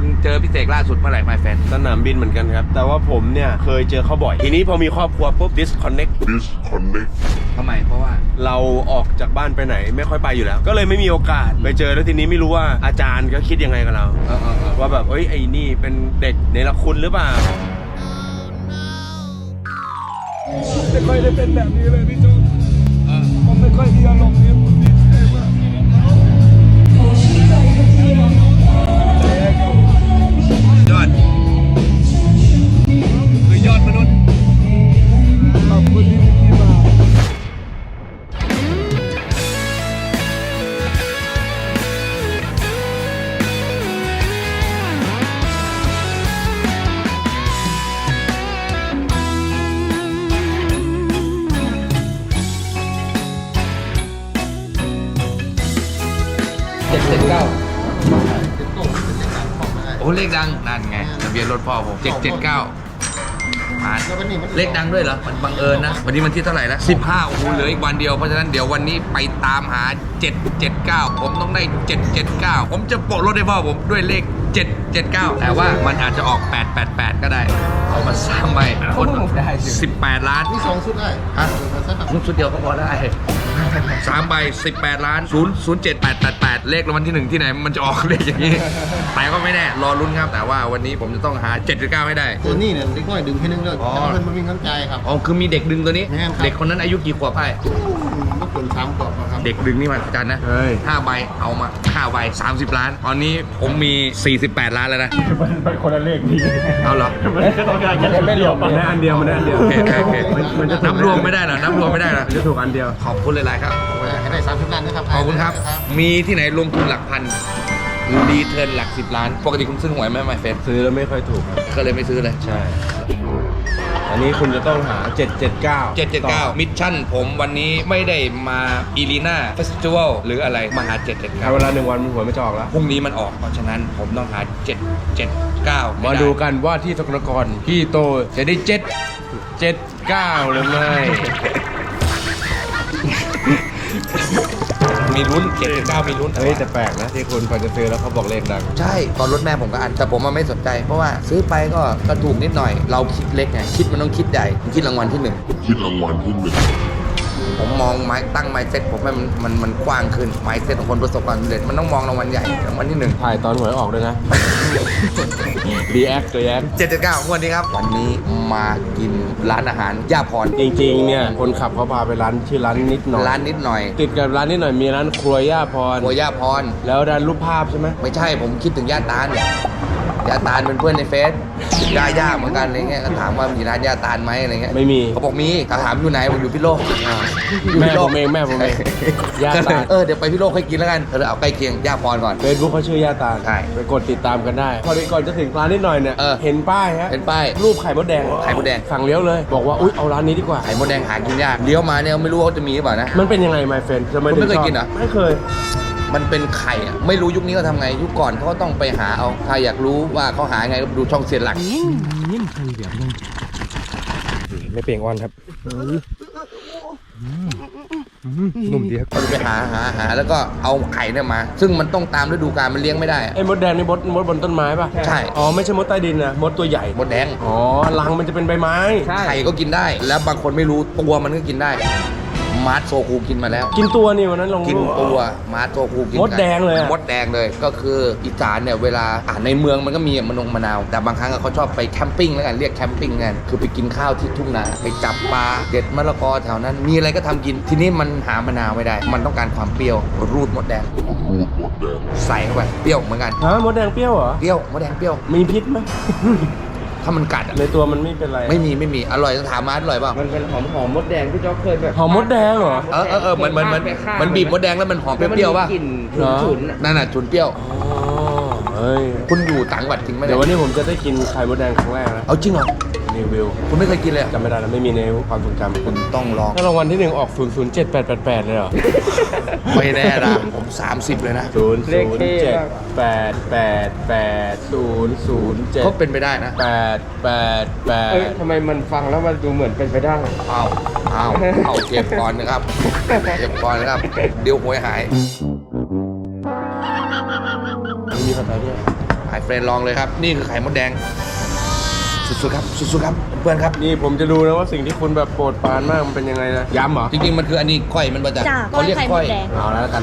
คุณเจอพี่เสกล่าสุดเมื่อไหร่ไม่แฟนสนามบินเหมือนกันครับ แต่ว่าผมเนี่ยเคยเจอเขาบ่อย ทีนี้พอมีครอบครัวปุ๊บ disconnect disconnect ทำไมเพราะว่า เราออกจากบ้านไปไหนไม่ค่อยไปอยู่แล้ว ก็เลยไม่มีโอกาสไปเจอแล้วทีนี้ไม่รู้ว่าอาจารย์ก็คิดยังไงกับเรา เออเออเออว่าแบบเอ้ยไอ้นี่เป็นเด็กเนรคุณหรือเปล่าไม่ค่อยได้เป็นแบบนี้เลยพี่โจ๊กผมไม่ค่อยมีอารมณ์เนี่ ย อ้เลขดังนั่นไงทะเบียนรถพ่อผมเจ็ดเจ็ดเก้าผ่านเลขดังด้วยเหรอ มันบังเอิญนะ วันนี้มันที่เท่าไหร่แล้วสิบห้าโอ้โหเหลืออีกวันเดียว เพราะฉะนั้นเดี๋ยววันนี้ไปตามหา779ผมต้องได้779ผมจะโปะรถให้พ่อผมด้วยเลข779แต่ว่ามันอาจจะออก888ก็ได้ เอามาสร้างใบคน18ล้านนี่สองชุดได้ฮะชุดเดียวก็พอได้สามใบ18ล้าน0 0 7 8 8 8เลขรางวัลที่หนึ่งที่ไหนมันจะออกเลขอย่างนี้ แต่ก็ไม่แน่ รอลุ้นครับ แต่ว่าวันนี้ผมจะต้องหา7.9ให้ได้ ตัวนี้เนี่ยเด็กน้อยดึงให้นึงเลยอ๋อ แต่ว่าเพิ่นมันมีน้ำใจครับ อ๋อคือมีเด็กดึงตัวนี้ แม่นครับ เด็กคนนั้นอายุกี่ขวบไพ่ก็เกินสามกรอบนะครับ เด็กดึงนี่มาจันนะเฮ้ย ห้าใบเอามาห้าใบ30 ล้าน ตอนนี้ผมมี 48 ล้านแล้วนะ มันเป็นคนละเลขพี่เอาเหรอ มันก็ต้องการแค่ไม่รวมมันได้อันเดียวมันได้อันเดียวโอเคโอเคโอเคมันจะถูกนับรวมไม่ได้เหรอนับรวมไม่ได้เหรอ มันจะถูกอันเดียว ขอบคุณหลาย ๆ ครับ ให้ได้สามสิบล้านนะครับขอบคุณครับ มีที่ไหนลงทุนหลักพันรีเทิร์นหลักสิบล้าน ปกติคุณซื้อหวยไหมไม่เฟนซื้อแล้วไม่ค่อยถูกครับ ก็เลยไม่ซื้อเลย ใช่ อันนี้คุณจะต้องหา 779 779 มิชชั่นผมวันนี้ไม่ได้มาอีลีนาเฟสติวัลหรืออะไรมาหาถ้าเว779ลาหนึ่งวันมันหัวยไม่จะออกแล้ว พรุ่งนี้มันออก เพราะฉะนั้นผมต้องหา 779ให้มาไดูกันว่าที่สกลนครพี่โตจะได้เจ็ดเจ็ดเก้าหรือไม่ มีลุ้น779มีลุ้นเฮ้ยแต่แปลกนะที่คุณพอจะซื้อแล้วเขาบอกเลขดัง ใช่ตอนรถแม่ผมก็อันแต่ผมมันไม่สนใจเพราะว่าซื้อไปก็ก็ถูกนิดหน่อย เราคิดเล็กไงคิดมันต้องคิดใหญ่ผมคิดรางวัลที่หนึ่งคิดรางวัลที่หนึ่ง ผมมองไม้ตั้งไม้เซ็ตผมให้มันมันมันกว้างขึ้นไม้เซ็ตของคนประสบความสำเร็จมันต้องมองรางวัลใหญ่รางวัลที่หนึ่งถ่ายตอนหวยออกด้วยนะ รีแอคตัวแอคเจ็ดเจ็ดเก้างวดนี้ครับ วันนี้มากินร้านอาหารย่าพรจริงๆเนี่ยคนขับเขาพาไปร้านชื่อร้านนิดหน่อยร้านนิดหน่อย ติดกับร้านนิดหน่อยมีร้านครัวย่าพรโหัวย่าพรแล้วร้านรูปภาพใช่ไหมไม่ใช่ผมคิดถึงย่าตาล ย่าตาลเป็นเพื่อนในเฟซย่าย่าเหมือนกันอะไรเงี้ยก็ถามว่ามีร้านย่าตาลไหมอะไรเงี้ยไม่มีเขาบอกมีเขาถามอยู่ไหนผมอยู่พิโลกอยู่แม่พิโลผกมเองแม่ผมเองย่าก็เลตายลเออเดี๋ยวไปพิโลกให้กินแล้วกันเออเอาใกล้เคียงย่าพรก่อน เฟซบุ๊กเขาชื่อย่าตาลใช่ไปกดติดตามกันได้ พอดีก่อนจะถึงร้านนิดหน่อยเนี่ยเออเห็นป้ายฮะเป็นป้าย รูปไข่มดแดงไข่มดแดง สั่งเลี้ยวเลย บอกว่าอุ๊ยเอาร้านนี้ดีกว่า ไข่มดแดงหากินยากเลี้ยวมาเนี่ยไม่รู้ว่าเขาจะมีหรือเปล่านะ มันเป็นยังไง my friend จะไม่คุณไม่เคยชอบกินเหรอ ไม่เคย มันเป็นไข่อะไม่รู้ยุคนี้เขาทำไง ยุคก่อนเขาก็ต้องไปหาเอาถ้าอยากรู้ว่าเขาหาไงก็ดูช่องเสียนหลักไม่เปลี่ยนอ้อนครับนุ่มดีครับเขาจะไปหาหาหาแล้วก็เอาไข่เนี่ยมา ซึ่งมันต้องตามฤดูกาลมันเลี้ยงไม่ได้อะไอ้มดแดงนี่มดมดบนต้นไม้ป่ะใช่ อ๋อไม่ใช่มดใต้ดินนะมดตัวใหญ่ มดแดง อ๋อรังมันจะเป็นใบไม้ ไข่ก็กินได้ แล้วบางคนไม่รู้ตัวมันก็กินได้ มาร์ทโซคูกินมาแล้ว กินตัวนี่วันนั้นลงกินรูป ตัวมาร์ทโซคูกินมดแดงเลยอะมดแดงเลยก็คืออีสานเนี่ยเวลาอ่าในเมืองมันก็มีมะนงมะนาว แต่บางครั้งอะเขาชอบไปแคมปิ้งแล้วกันเรียกแคมปิ้งกันคือไปกินข้าวที่ทุ่งนาไปจับปลาเด็ดมะละกอแถวนั้น มีอะไรก็ทำกินทีนี้มันหามะนาวไม่ได้ มันต้องการความเปรี้ยวรูดมดแดงรูดหมดแดงใส่เข้าไปเปรี้ยวเหมือนกันฮะมดแดงเปรี้ยวเหรอ เปรี้ยวมดแดงเปรี้ยว มีพิษไหม ถ้ามันกัดอะในตัวมันไม่เป็นไรไม่มีไม่มีอร่อยต้องถามมาอร่อยเปล่ามันเป็นหอมหอมมดแดงพี่จ๊อกเคยแบบหอมมดแดงเหรอ เออเออเออมันมันมันมันบีบมดแดงแล้วมันหอมเปรี้ยวๆป่ะกลิ่นเหรอฉุนๆอะนั่นน่ะฉุนเปรี้ยว อ๋อเฮ้ยคุณอยู่ต่างจังหวัดจริงไหมเดี๋เนี่ยวยวันนี้ผมจะได้กินไข่มดแดงครั้งแรกนะ เอาจริงเหรอ รีวิวคุณไม่เคยกินเลยเหรอจำไม่ได้แล้วไม่มีในความทรงจำคุณต้องลอง ถ้ารางวัลที่หนึ่งออก0 0 7 8 8 8 เลยเหรอ ไม่แน่นะผม 30 เลยนะ0 0 7 8 8 8 0 0ก็7เป็นไปได้นะ8 8 เอ้ย8ทำไมมันฟังแล้วมันดูเหมือนเป็นไปได้ เอาเอาเอาเก็บก่อนนะครับเก็บก่อนนะครับ เดี๋ยวหวยหายมีภาษาด้วยหายเฟรนลองเลยครับ นี่คือไข่มดแดง สุดๆครับสุดๆครับเพื่อนๆครับ นี่ผมจะดูนะว่าสิ่งที่คุณแบบโปรดปรานมากมันเป็นยังไงนะยำเหรอจริงๆมันคืออันนี้ก้อยมันมาจากจ้ะเขาเรียกก้ก้ออยยไข่มดแดง เอาแล้วกัน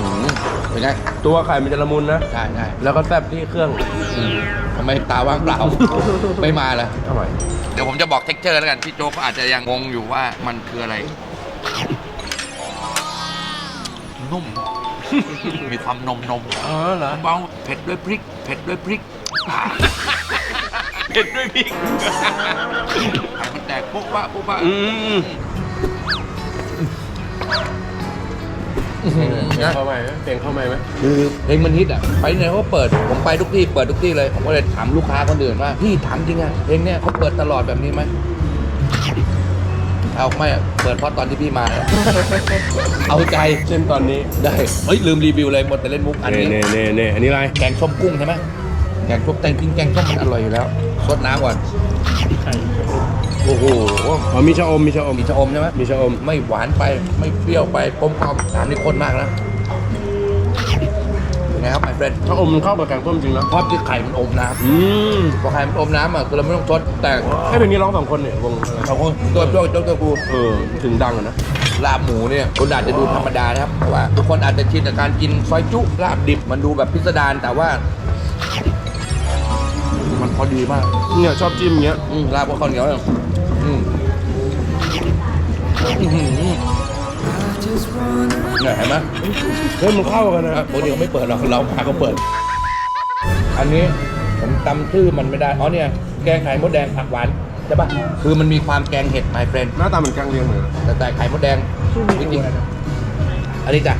อืมเป็นไงตัวไข่มันจะละมุนนะ ใช่ใช่แล้วก็แซ่บที่เครื่องอืมทำไมตาว่างเปล่า ไม่มาเลยอร่อยเดี๋ยวผมจะบอกเท็กเจอร์แล้วกันพี่โจ๊กก็อาจจะยังงงอยู่ว่ามันคืออะไร นุ่ม มีความนมนมอ๋อเหรอ เบาเผ็ดด้วยพริก เผ็ดด้วยพริกอ่าเผ็ดด้วยพริกไข่มันแตกปุ๊บปะปุ๊บปะอืมอื้อหือเพลงนะเข้าใหม่ไหมเพลงเข้าใหม่ไหมคือเพลงมันฮิตอะไปไหนเขาก็เปิดผมไปทุกที่เปิดทุกที่เลยผมก็เลยถามลูกค้าคนอื่นว่าพี่ถามจริงอะเพลงเนี้ยเขาเปิดตลอดแบบนี้ไหมเอาไม่อะเปิดเพราะตอนที่พี่มา เอาใจเช่นตอนนี้ได้เฮ้ยลืมรีวิวเลยหมดแต่เล่นมุกอันเน่นี้เน่เน่เน่อันนี้อะไรแกงส้มกุ้งใช่ไหม แกงส้มแตงกินแกงส้มมันอร่อยอยู่แล้วซดน้ำก่อนโอ้โหอ๋อมีชะอมมีชะอมมีชะอมใช่ไหมมีชะอมไม่หวานไปไม่เปรี้ยวไปกลมกล่อมสามนี่ข้นมากนะเป็นไงครับ my friend ชะอมมันเข้ากับแกงส้มจริงนะชอบที่ไข่มันอมน้อืมำพอไข่มันอมน้ำอะคือเราไม่ต้องซดแต่ให้เพลงนี้ร้องสองคนเนี่ยวงอะไรเราคนตัวโจ๊กโจ๊กตัวกูเออถึงดังอะนะลาบหมูเนี่ยคนอาจจะดูธรรมดานะครับเพราะว่าทุกคนอาจจะชินกับการกินซอยจุลาบดิบมันดูแบบพิสดารแต่ว่า มันพอดีมาก เนี่ยชอบจิ้มอย่างเงี้ยอืมลาบกับข้าวเหนียวเนี่ยอืมอื้อหือเนี่ยเห็นไหมเฮ้ยมันเข้ากันนะอะปกติเขาไม่เปิดหรอกเราพาเขาเปิด อันนี้ผมจำชื่อมันไม่ได้อ๋อเนี่ยแกงไข่มดแดงผักหวานใช่ปะคือมันมีความแกงเห็ด my friend หน้าตาเหมือนแกงเลียงเลยนะแต่แต่ไข่มดแดงจริงๆอันนี้จ้ะ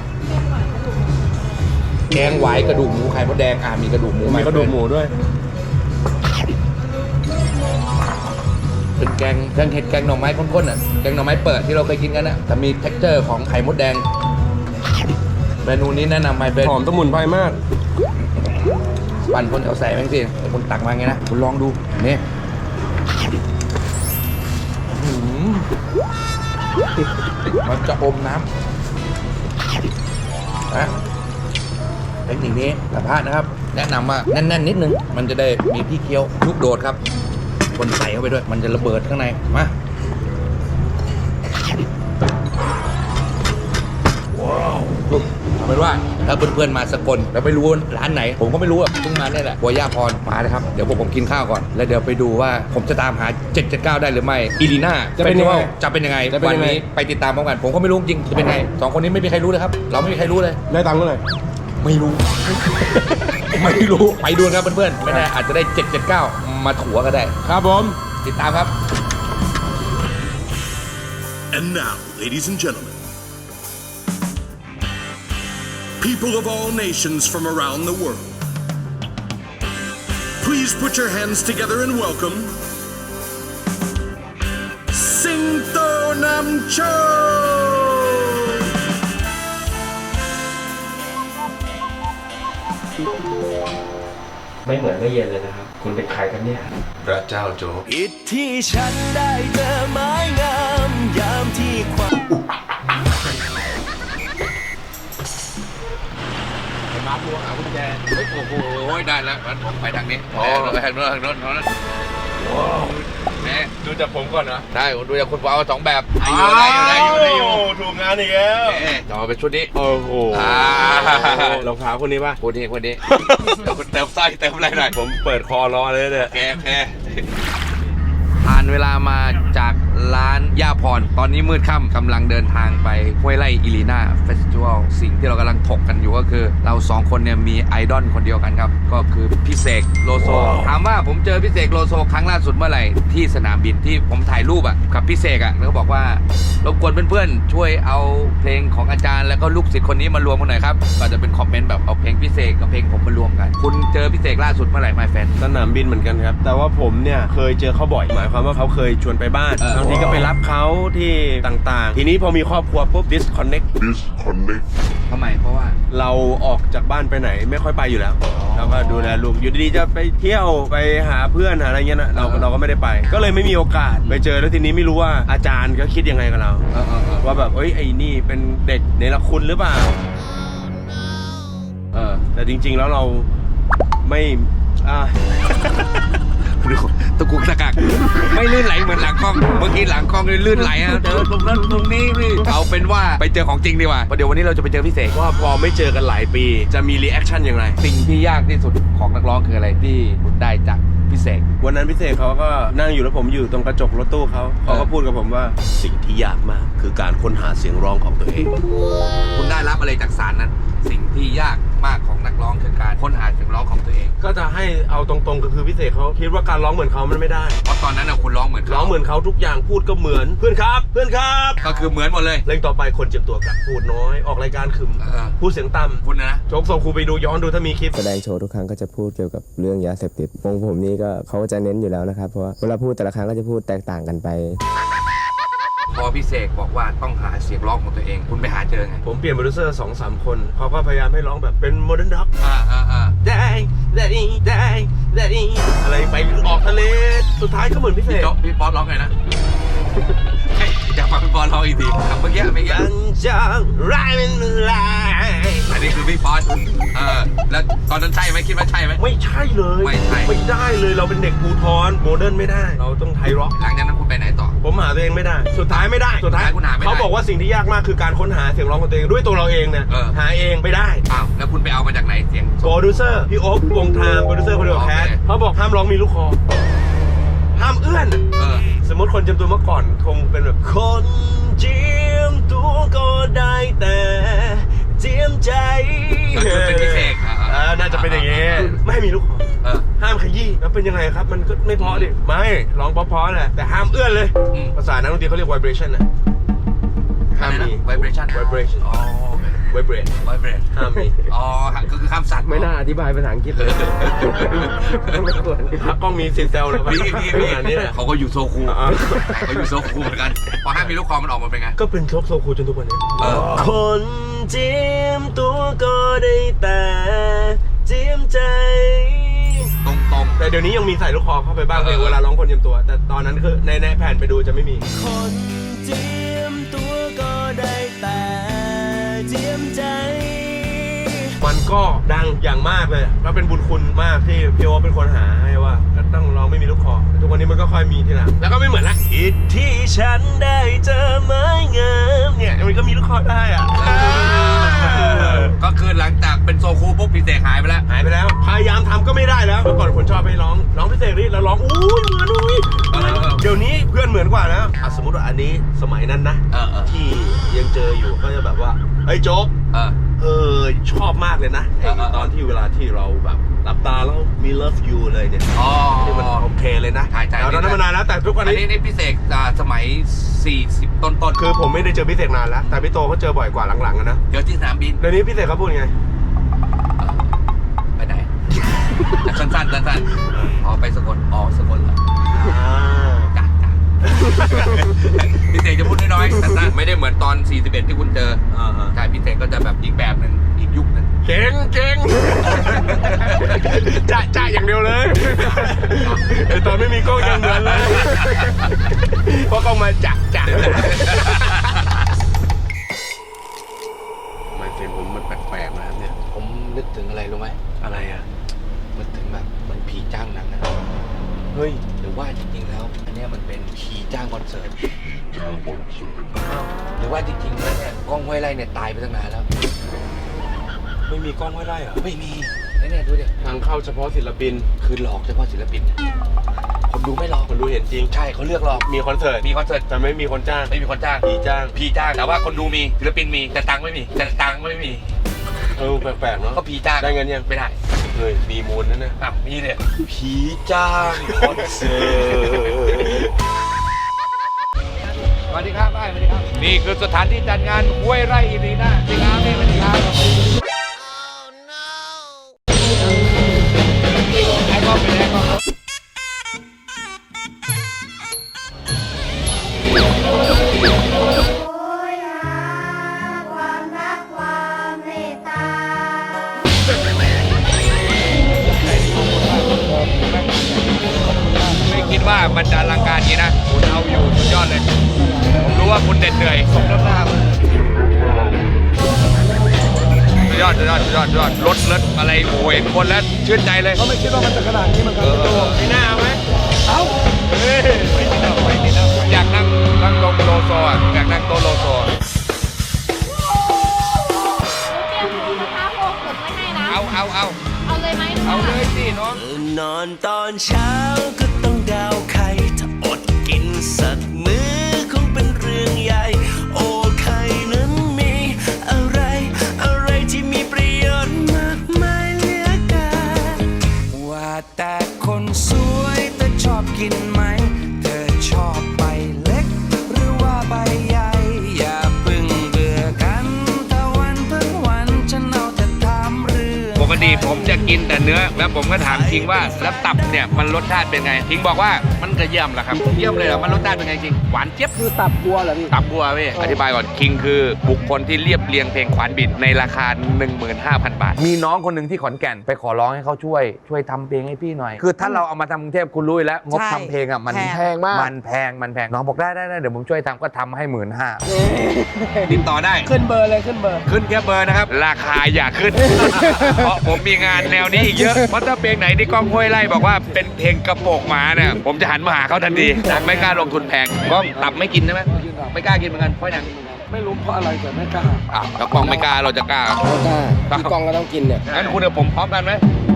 แกงหวายกระดูกหมูไข่มดแดงอ่ามีกระดูกหมู มีกระดูกหมูด้วย เป็นแกงแกงเห็ดแกงหน่อไม้ข้นๆอะแกงหน่อไม้เปิดที่เราเคยกินกันอะแต่มี t e x t อร์ของไข่มดแดงเมนูนี้แนะนำ my friend หอมตะมุนไพรมาก ปั่นคนเอาใส่แม่งสิแต่คนตักมาไงนะคุณลองดูนี่อื้อหือมันจะอมน้ำนะเทคนิคนี้สัมภาษณ์นะครับ แนะนำว่าแน่นๆนิดนึง มันจะได้มีที่เคี้ยวลูกโดดครับ คนใส่เข้าไปด้วย มันจะระเบิดข้างใน มาเอาเป็นว่าถ้าเพื่อนๆมาสกลแล้วไม่รู้ว่าร้านไหน ผมก็ไม่รู้อะเพิ่งมาเนี่ยแหละบัวย่าพรมาเลยครับ เดี๋ยวพวกผมกินข้าวก่อน แล้วเดี๋ยวไปดูว่าผมจะตามหา 779 ได้หรือไม่อีลีน่าจะเป็นยังไงจะเป็นยังไงจะเป็นวัยังไงนี้ไปติดตามพร้อมกัน ผมก็ไม่รู้จริงจะเป็นไงสองคนนี้ไม่มีใครรู้เลยครับ เราไม่มีใครรู้เลยได้ตังค์เมื่อไหร่ไม่รู้ ไม่รู้ ไปดูครับเพื่อนๆ ไม่แน่อาจจะได้ 779 มาถัวก็ได้ ครับผม ติดตามครับ And now, ladies and gentlemen, people of all nations from around the world, please put your hands together and welcome Singto Namcho! ไม่เหมือนไม่เย็นเลยนะครับ คุณเป็นใครกันเนี่ย พระเจ้าโจอิทที่ฉันได้เจอไม้งามยามที่ความมาบัวหากุญแจเฮ้ยโอ้โห ได้แล้วงั้นผมไปทางนี้อ๋อไปทางโน้นทางโน้นทางโน้นแน่ ดูจากผมก่อนนะได้ผมดูจากคุณเอาสองแบบอยู่ได้อยู่ได้อยู่ได้อยู่ถูกงานอีกแล้วเอ๊ะต่อเป็นชุดนี้โอ้โหอ่ารองเท้าคนนี้ป่ะคนนี้คนนี้เดี๋ยวคุณเติมไส้เติมอะไรหน่อยผมเปิดคอรอเลยเนี่ยโอเคโอเคผ่านเวลามาจาก ร้านย่าพร ตอนนี้มืดค่ำกำลังเดินทางไปห้วยไร่อิลีนาเฟสติวัลสิ่งที่เรากำลังถกกันอยู่ก็คือ เราสองคนเนี่ยมีไอดอลคนเดียวกันครับ ก็คือพี่เสกโลโซ ถามว่าผมเจอพี่เสกโลโซครั้งล่าสุดเมื่อไหร่ ที่สนามบินที่ผมถ่ายรูปอะกับพี่เสกอะแล้วก็บอกว่ารบกวนเพื่อนๆ ช่วยเอาเพลงของอาจารย์ แล้วก็ลูกศิษย์คนนี้มารวมกันหน่อยครับก็จะเป็นคอมเมนต์แบบเอาเพลงพี่เสกกับเพลงผมมารวมกัน คุณเจอพี่เสกล่าสุดเมื่อไหร่ my friend สนามบินเหมือนกันครับ แต่ว่าผมเนี่ยเคยเจอเขาบ่อยหมายความว่าเขาเคยชวนไปบ้านเออบางทีก็ไปรับเขาที่ต่างๆ ทีนี้พอมีครอบครัวปุ๊บ disconnect disconnect ทำไมเพราะว่า เราออกจากบ้านไปไหนไม่ค่อยไปอยู่แล้วแล้วก็ดูแลลูกอยู่ดีๆจะไปเที่ยวไปหาเพื่อนหาอะไรเงี้ยนะเราเออเราก็ไม่ได้ไป ก็เลยไม่มีโอกาสไปเจอแล้วทีนี้ไม่รู้ว่าอาจารย์เขาคิดยังไงกับเรา เออเออเออว่าแบบเอ้ยไอ้นี่เป็นเด็กเนรคุณหรือเปล่า เออแต่จริงๆแล้วเราไม่อ่า ดูตะกุกตะกักไม่ลื่นไหลเหมือนหลังกล้อง เมื่อกี้หลังกล้องเลยลื่นไหลอะเจอตรงนั้นตรงนี้พี่เอาเป็นว่าไปเจอของจริงดีกว่าเพราะเดี๋ยววันนี้เราจะไปเจอพี่เสกว่าพอไม่เจอกันหลายปี จะมีรีแอคชั่นอย่างไร สิ่งที่ยากที่สุดของนักร้องคืออะไรที่คุณได้จากพี่เสกวันนั้นพิเศษเขาก็นั่งอยู่แล้วผมอยู่ตรงกระจกรถตู้เขาเขาก็พูดกับผมว่าสิ่งที่ยากมาก คือการค้นหาเสียงร้องของตัวเอง คุณได้รับอะไรจากสารนั้น สิ่งที่ยากมากของนักร้องคือการค้นหาเสียงร้องของตัวเอง ก็จะให้เอาตรงๆก็คือพิเศษเขาคิดว่าการร้องเหมือนเขามันไม่ได้เพราะตอนนั้นนะคุณร้องเหมือนขาร้องเหมือนเขาทุกอย่างพูดก็เหมือนเพื่อนครับ เพื่อนครับก็คือเหมือนหมดเลยเร่งต่อไปคนเจ็บตัวกลับพูดน้อยออกรายการขึมเออพูดเสียงต่ำคุณนะ โชคส่งครูไปดูย้อนดูถ้ามีคลิป แสดงโชว์ทุกครั้งก็จะพูดเกี่ยวกับเรื่องยาเสพติดวงผมนี่ก็เขาจะเน้นอยู่แล้วนะครับ เพราะว่าเวลาพูดแต่ละครั้งก็จะพูดแตกต่างกันไป พอพี่เสกบอกว่าต้องหาเสียงร้องของตัวเอง คุณไปหาเจอไงผมเปลี่ยนโปรดิวเซอร์สองสามคนเขาก็พยายามให้ร้องแบบเป็นโมเดิร์นด็อกอ่าอ่าอ่าได้ได้ได้ได้อะไรไปออกทะเล สุดท้ายก็เหมือนพิเศพี่ษจ๊อบพี่ป๊อปร้องไงนะเฮ้ยอยากฟังพี่ป๊อปร้องอีกทีคำเมื่อกี้เมื่อกี้กันจังไรเป็นไรอันนี้ คือพี่ป๊อปเออแล้วตอนนั้นใช่ไหมคิดว่าใช่ไหม ไม่ใช่เลยไม่ใช่ ไม่ได้เลยเราเป็นเด็กภูทรโมเดิร์นไม่ได้ เราต้องไทยร็อก หลังจากนั้นคุณไปไหนต่อ ผมหาตัวเองไม่ได้ สุดท้ายไม่ได้สุดท้ายสุดท้ายคุณหาไม่ได้เขาบอกว่าสิ่งที่ยากมากคือการค้นหาเสียงร้องของตัวเองด้วยตัวเราเองเนี่ยเออ หาเองไม่ได้ อ้าวแล้วคุณไปเอามาจากไหนเสียง โปรดิวเซอร์พี่โอ๊ควงทางโปรดิวเซอร์คนเดียวกับแคทโอเค เขาบอกห้ามร้องมีลูกคอ ห้ามเอื้อน เออ สมมติคนจำตัวเมื่อก่อนคงเป็นแบบคนเจียมตัวก็ได้แต่ เจียมใจก็คือเป็นพิเศษอะอ่าน่าจะเป็นอย่างงี้อ่าไม่ให้มีลูกคอเออ ห้ามขยี้แล้วเป็นยังไงครับ มันก็ไม่เพราะดิ ไม่ร้องเพราะๆแหละแต่ห้ามเอื้อนเลย อืม ภาษานักดนตรีเขาเรียก vibration นะห้ามมี vibration vibration อ๋อ vibrate vibration ห้ามมีอ๋อก็คือข้ามสัตว์ไม่น่าอธิบายภาษาอังกฤษเลยพักกล้องมีสินเซลเลยพี่พี่พี่อันนี้แหละเขาก็อยู่โซคูอ่าเขาอยู่โซคูเหมือนกันพอห้ามมีลูกคอมันออกมาเป็นไง ก็เป็นโชคโซคูจนทุกวันนี้เออคนเจียมตัวก็ได้แต่เจียมใจตรงตรงแต่เดี๋ยวนี้ยังมีใส่ลูกคอเข้าไปบ้างเออเวลาร้องคนเจียมตัว แต่ตอนนั้นคือในในแผ่นไปดูจะไม่มีคนเจียม ก็ดังอย่างมากเลยแล้วเป็นบุญคุณมากที่พี่โอตเป็นคนหาให้ว่าก็ต้องร้องไม่มีลูกคอแต่ทุกวันนี้มันก็ค่อยมีทีหลังแล้วก็ไม่เหมือนละอิทที่ฉันได้เจอไม้งามเนี่ยมันก็มีลูกคอได้อะๆก็คือหลังจากเป็นโซคูปุ๊บพี่เสกหายไปแล้วหายไปแล้ว พยายามทำก็ไม่ได้แล้วเมื่อก่อนคนชอบให้ร้องร้องพิเศษนี่แล้วร้องอู้ยเหมือนอุ้ยเออเออเดี๋ยวนี้เพื่อนเหมือนกว่าแล้วอะสมมติว่าอันนี้สมัยนั้นนะ เออเออที่ยังเจออยู่ก็จะแบบว่าเฮ้ยโจ๊ก เออ เออชอบมากเลยนะไอ้เออเออตอนที่เวลาที่เราแบบหลับตาแล้วมี love you เลยเนี่ยอ๋อ นี่มันโอเคเลยนะใช่ใช่แต่ตอนนั้นมานานแล้วแต่ทุกวันอันนี้นี้นี่พี่เสกอ่าสมัย 40 ต้นต้นๆคือผมไม่ได้เจอพี่เสกนานแล้ว แต่พี่โตเขาเจอบ่อยกว่าหลังๆอะนะเดี๋ยวที่สนามบินเดี๋ยวนี้พี่เสกเขาพูดไง ไปไหน สั้นๆสั้นๆอ๋อไปสกลอ๋อสกลเหรอ อ่าจ้ะจ้ะ พี่เสกจะพูดน้อยๆสั้นๆไม่ได้เหมือนตอน 41 ที่คุณเจออ่าใช่พี่เสกก็จะแบบอีกแบบหนึ่งอีกยุคหนึ่งเก่งเก่งจ่าจ่าอย่างเดียวเลยไอตอนไม่มีกล้องยังเหมือนเลยเพราะกล้องมาจักจัก ไร่เนี่ยตายไปตั้งนานแล้ว ไม่มีกล้องไว้ไล่เหรอ ไม่มีไอ้เนี่ยดูดิทางเข้าเฉพาะศิลปิน คือหลอกเฉพาะศิลปินเนี่ยคนดูไม่หลอก คนดูเห็นจริง ใช่เขาเลือกหลอก มีคอนเสิร์ต มีคอนเสิร์ต แต่ไม่มีคนจ้าง ไม่มีคนจ้างผีจ้างผีจ้าง แต่ว่าคนดูมี ศิลปินมี แต่ตังค์ไม่มี แต่ตังค์ไม่มี เออ แปลกๆเนาะ ก็ผีจ้าง ได้เงินยัง ไม่ได้เฮ้ยมีมูลนั่นนะอะมีเนี่ยผีจ้างคอนเสิร์ต นี่คือสถานที่จัดงานห้วยไร่อีรีนาสวัสดีครับนี่สวัสดีครับไอ้กล้องเป็นไอ้กล้องครับไม่คิดว่ามันจะอลังการนี้นะคุณเอาอยู่สุดยอดเลย รู้ว่าคุณเด็ดเหนื่อยสมน้ำหน้าสุดยอดสุดยอดสุดยอดสุดยอดรถรถอะไรโอ้ยเห็นคนแล้วชื่นใจเลย เขาไม่คิดว่ามันจะขนาดนี้เหมือนกันพี่โจไม่น่าเอาไหมเอ้าเฮ้ยไม่น่าไปไม่น่าไปอยากนั่งนั่งตรงโลโซอะอยากนั่งโต๊ะโลโซอะแก้วหมูกระทะโคขุดไว้ให้นะเอาเอาเอาเอาเลยไหมเอาเลยสิน้องนอนตอนเช้าก็ต้องดาวไข่ถ้าอดกินสักมื้อคง เรื่องใหญ่ โอ้ไข่นั้นมีอะไร อะไรที่มีประโยชน์มากมายเหลือเกินว่าแต่คนสวยเธอชอบกินไหม เธอชอบใบเล็ก หรือว่าใบใหญ่ อย่าเพึ่งเบื่อกันถ้าวันเพิ่งวันฉันเอาแต่ถามเรื่อง ปกติผมจะ กินแต่เนื้อ แล้วผมก็ถามคิงว่าแล้วตับเนี่ยมันรสชาติเป็นไงคิงบอกว่ามันก็เยี่ยมแหละครับเยี่ยมเลยเหรอมันรสชาติเป็นไงจริงหวานเจี๊ยบคือตับบัวเหรอพี่ ตับบัวเว้ยอธิบายก่อนคิงคือบุคคลที่เรียบเรียงเพลงขวานบิดในราคา 15,000 บาท มีน้องคนหนึ่งที่ขอนแก่นไปขอร้องให้เขาช่วย ช่วยทำเพลงให้พี่หน่อย คือถ้าเราเอามาทำกรุงเทพคุณรู้อยู่แล้วงบใช่ทำเพลงอะมันแพงมาก มันแพงมันแพงน้องบอกได้ได้ได้เดี๋ยวผมช่วยทำก็ทำให้หมื่นห้าติดต่อได้ ขึ้นเบอร์เลยขึ้นเบอร์ ขึ้นแค่เบอร์นะครับ ราคาอย่าขึ้น เพราะผมมีงานแนวนี้อีกเยอะเพราะถ้าเพลงไหนที่ก้องห้วยไล่บอกว่าเป็นเพลงกระโปรงหมาเนี่ยผมจะหันมาหาเขาทันทีไม่กล้าลงทุนแพงก้องตับไม่กินใช่ไหมไม่กล้ากินเหมือนกันเพราะอย่างไม่รู้เพราะอะไรแต่ไม่กล้าอ้าวแล้วกล้องไม่กล้าเราจะกล้าเรากล้าพี่กองก็ต้องกินเนี่ยงั้นคุณกับผมพร้อมกันไหมไป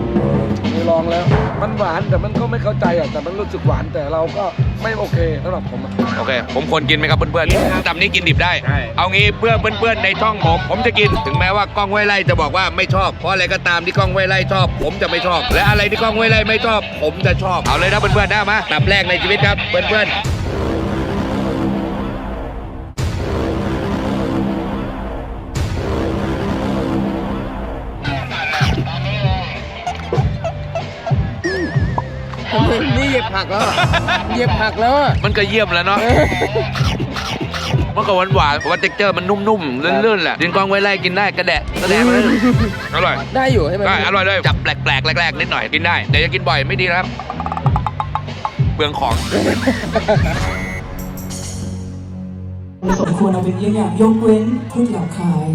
ลองแล้ว มันหวานแต่มันก็ไม่เข้าใจอะแต่มันรู้สึกหวานแต่เราก็ไม่โอเคสำหรับผมอะโอเค ผมควรกินไหมครับเพื่อนๆตับนี้กินดิบได้ เอางี้เพื่อเพื่อนๆในช่องผม ผมจะกิน ถึงแม้ว่ากล้องห้วยไล่จะบอกว่าไม่ชอบ เพราะอะไรก็ตามที่กล้องห้วยไล่ชอบ ผมจะไม่ชอบ และอะไรที่กล้องห้วยไล่ไม่ชอบ ผมจะชอบ เอาเลยนะเพื่อนๆได้มาตับแรกในชีวิตครับเพื่อนๆ เหยียบผักแล้วเหยียบผักแล้วอะมันก็เยี่ยมแล้วเนาะมันก็หวานหวานๆว่าเท็กเจอร์มันนุ่มๆลื่นๆแหละดินกองไว้ไล่กินได้กระแดะกระแดะมันอร่อยได้อยู่ใช่ไหมได้อร่อยเลยจับแปลกๆแรกๆนิดหน่อยกินได้แต่อย่ากินบ่อยไม่ดีนะครับเปลืองของสมควรเอาเป็นเยี่ยงอย่างยกเว้นพูดหยาบคาย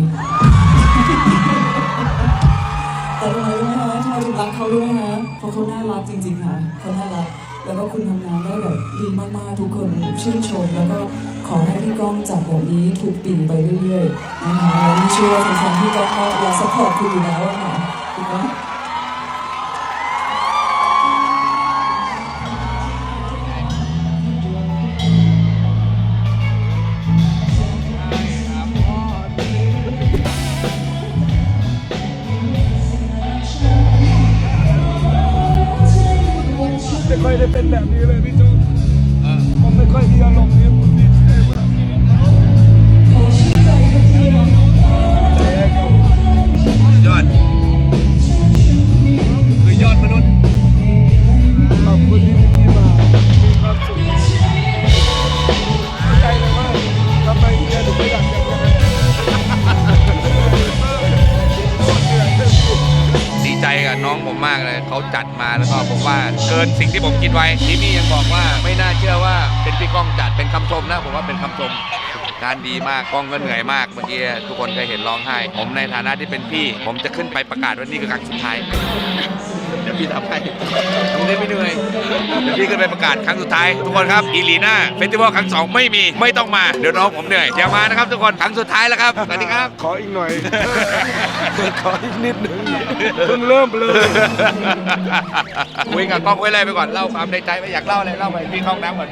แต่ทำไมรู้ไหมคะทำไมถึงรักเขารู้ไหมคะเพราะเขาน่ารักจริงๆค่ะเขาน่ารัก แล้วก็คุณทำงานได้แบบดีมากๆทุกคนชื่นชม แล้วก็ขอให้พี่ก้องจับผมนี้ถูกปีไปเรื่อยๆนะคะแล้วนี่เชื่อว่าแฟนๆพี่ก้องก็อยากสปอร์ตคุณอยู่แล้วค่ะถูกไห เขาจัดมาแล้วก็ผมว่าเกินสิ่งที่ผมคิดไว้ที่มี่ยังบอกว่าไม่น่าเชื่อว่าเป็นพี่ก้องจัดเป็นคำชมนะผมว่าเป็นคำชมการดีมากก้องก็เหนื่อยมากเมื่อกี้ทุกคนเคยเห็นร้องไห้ ผมในฐานะที่เป็นพี่ ผมจะขึ้นไปประกาศว่านี่คือครั้งสุดท้าย พี่ทำให้ผมได้ไม่เหนื่อยเดี๋ยวพี่ขึ้นไปประกาศครั้งสุดท้าย ทุกคนครับอีลีน่าเฟสติวัลครั้งสองไม่มีไม่ต้องมาเดี๋ยวน้องผมเหนื่อยอย่ามานะครับทุกคนครั้งสุดท้ายแล้วครับสวัสดีครับ ขออีกหน่อย ขออีกนิดหนึ่งเพิ่งเริ่มเลยคุยกับกล้องไว้เลยไปก่อนเล่าความในใจไม่อยากเล่าอะไรเล่าไปพี่เข้าห้องน้ำก่อน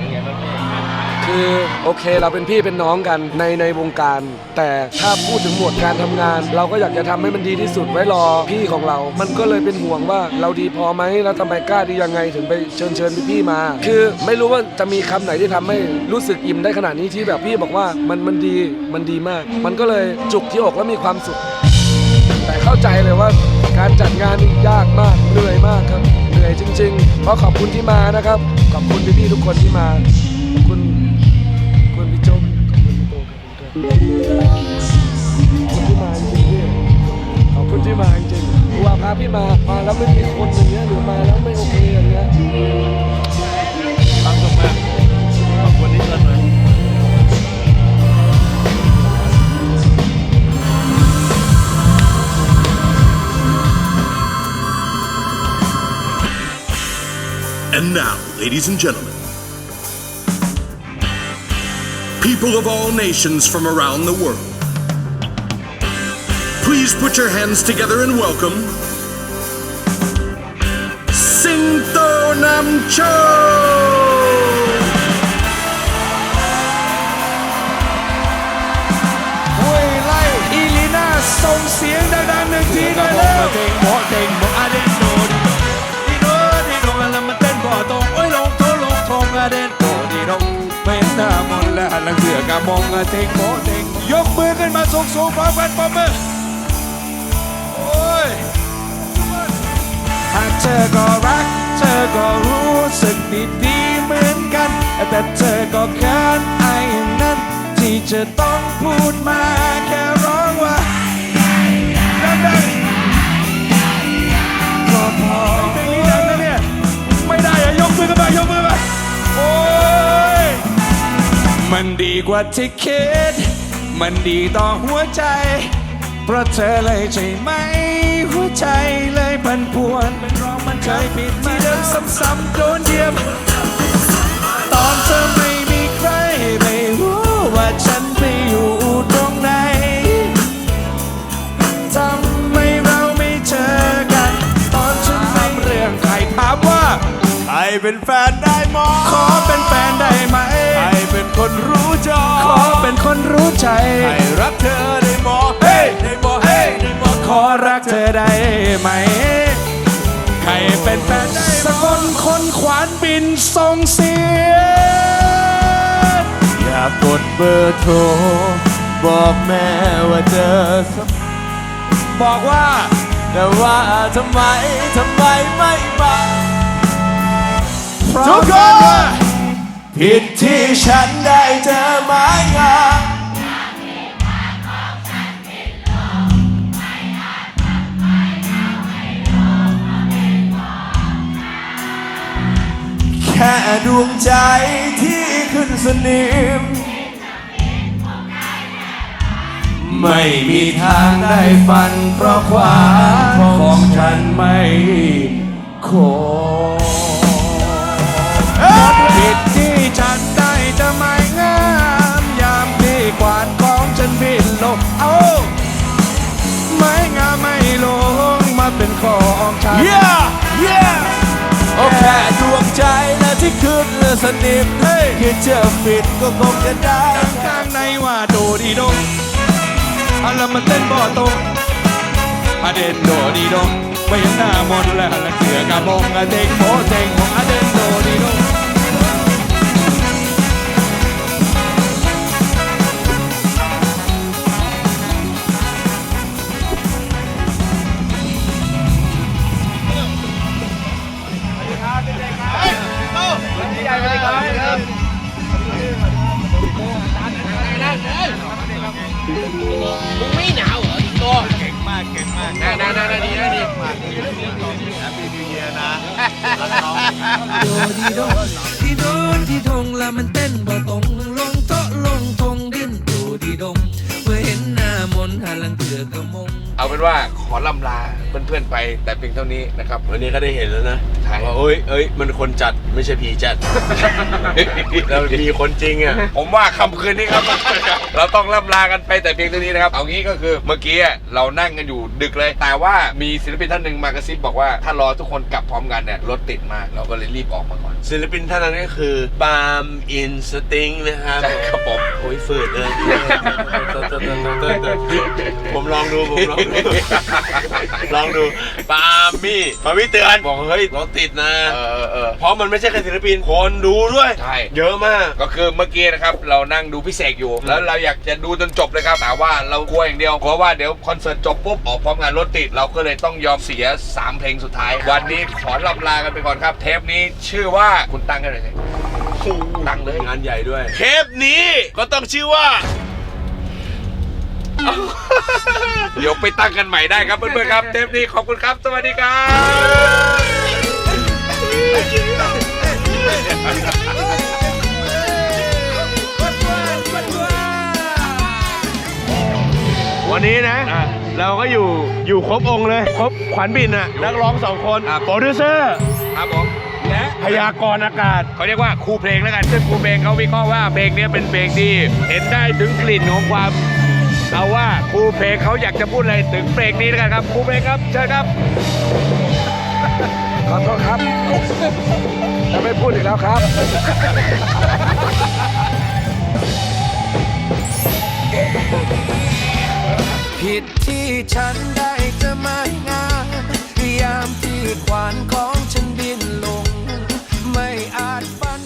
คือโอเคเราเป็นพี่เป็นน้องกันในในวงการ แต่ถ้าพูดถึงหมวดการทำงาน เราก็อยากจะทำให้มันดีที่สุดไว้รอพี่ของเรา มันก็เลยเป็นห่วงว่าเราดีพอไหมแล้วทำไมกล้าดียังไงถึงไปเชิญเชิญพี่ๆมา คือไม่รู้ว่าจะมีคำไหนที่ทำให้รู้สึกอิ่มได้ขนาดนี้ที่แบบพี่บอกว่ามันมันดีมันดีมาก มันก็เลยจุกที่อกและมีความสุข แต่เข้าใจเลยว่าการจัดงานนี่ยากมากเหนื่อยมากครับ เหนื่อยจริง ๆ เพราะขอบคุณที่มานะครับ ขอบคุณพี่ๆทุกคนที่มา And now, ladies and gentlemen, people of all nations from around the world, please put your hands together and welcome Singto Namcho! ห้วยไล่อีลีน่าส่งเสียงดังๆหนึ่งทีหน่อยเร็วเต็ เป็นหน้ามนและหันหลังเสือกะมองอาเต็งโมเต็งยกมือขึ้นมาสูงๆพร้อมกันพรบมือโอ้ยหากเธอก็รัก เธอก็รู้สึกดีๆเหมือนกัน แต่เธอก็เขินไอ้นั้น ที่จะต้องพูดมา ดีกว่าที่คิด มันดีต่อหัวใจ เพราะเธอเลยใช่ไหม หัวใจเลยพันพวนเป็นรองมันเคยผิดที่เดิมซ้ำๆโดนเหยียบตอนเธอไม่มีใครไม่รู้ว่าฉันไปอยู่ตรงไหนทำไมเราไม่เจอกัน ตอนฉันไม่เรื่องใครถามว่า ใครเป็นแฟนได้มอขอเป็นแฟนได้ไหม ใครเป็นคน คนรู้ใจใครรักเธอได้มอเฮ้ได้มอเฮ้ได้มอขอรักเธอได้ไหม ใครเป็นแฟนได้สกลคนขวานบินส่งเสียงอย่ากดเบอร์โทร บอกแม่ว่าเจอบอกว่าแต่ว่าทำไม ทำไมไม่มาทุกคน ผิดที่ฉันได้เจอไม้งามแค่ดวงใจที่ขึ้นสนิม ไม่มีทางได้ฝันเพราะความของฉันไม่คง สนิมคือเจอผิดก็คงจะได้กลางในว่าโดดีดงอะแล้วมันเต้นบ่อตรงอะเด่นโดดีดงไม่เห็นหน้ามนแล้วละเสือกระบงอะเด็กโมเต็งโมอะเด่นโดดีดง ดีโดดีโดดีดงแล้วมันเต้นบ่ตรงลงโต๊ะลงทงดิ้นดูดีดงเมื่อเห็นหน้ามนต์หาลังเถือกระมงเอาเป็นว่าขอลำลา เพื่อนๆไป แต่เพียงเท่านี้นะครับ วันนี้ก็ได้เห็นแล้วนะใช่ ว่าเอ้ยเอ้ยมันคนจัดไม่ใช่ผีจัด แล้วมีคนจริงอะ ผมว่าคำคืนนี้ครับ เราต้องล่ำลากันไปแต่เพียงเท่านี้นะครับ เอางี้ก็คือเมื่อกี้เรานั่งกันอยู่ดึกเลย แต่ว่ามีศิลปินท่านหนึ่งมากระซิบบอกว่าถ้ารอทุกคนกลับพร้อมกันเนี่ยรถติดมากเราก็เลยรีบออกมาก่อนศิลปินท่านนั้นก็คือปาล์มอินสติงนะครับ ใช่ครับผม โอ้ยฝืดเลยผมลองดูผมลองดูลองดูปาล์มมี่มาวิเตือนบอกเฮ้ยรถติดนะเออเออเออเพราะมันไม่ใช่แค่ศิลปินคนดูด้วย ใช่ เยอะมาก ก็คือเมื่อกี้นะครับ เรานั่งดูพิเศษอยู่ แล้วเราอยากจะดูจนจบเลยครับ แต่ว่าเรากลัวอย่างเดียวกลัวว่าเดี๋ยวคอนเสิร์ตจบปุ๊บออกพร้อมงานรถติด เราก็เลยต้องยอมเสีย 3 เพลงสุดท้าย วันนี้ขอลำลากันไปก่อนครับ เทปนี้ชื่อว่าคุณตั้งกันเลยสิตั้งเลยงานใหญ่ด้วย เทปนี้ก็ต้องชื่อว่า เดี๋ยวไปตั้งกันใหม่ได้ครับเพื่อนๆครับเทปนี้ขอบคุณครับ สวัสดีครับวันนี้นะ เราก็อยู่อยู่ครบองค์เลย ครบขวัญบินน่ะนักร้องสองคนครับโปรดิวเซอร์ครับผมและพยากรณ์อากาศเขาเรียกว่าครูเพลงแล้วกันซึ่งครูเพลงเขาวิเคราะห์ว่าเพลงนี้เป็นเพลงที่เห็นได้ถึงกลิ่นของความ เอาว่าครูเพลงเขาอยากจะพูดอะไรถึงเพลงนี้แล้วกันครับครูเพลงครับเชิญครับขอโทษครับจะไม่พูดอีกแล้วครับ ผิดที่ฉันได้จะมางานยายามที่ขวานของฉันบินลง ไม่อาจปัน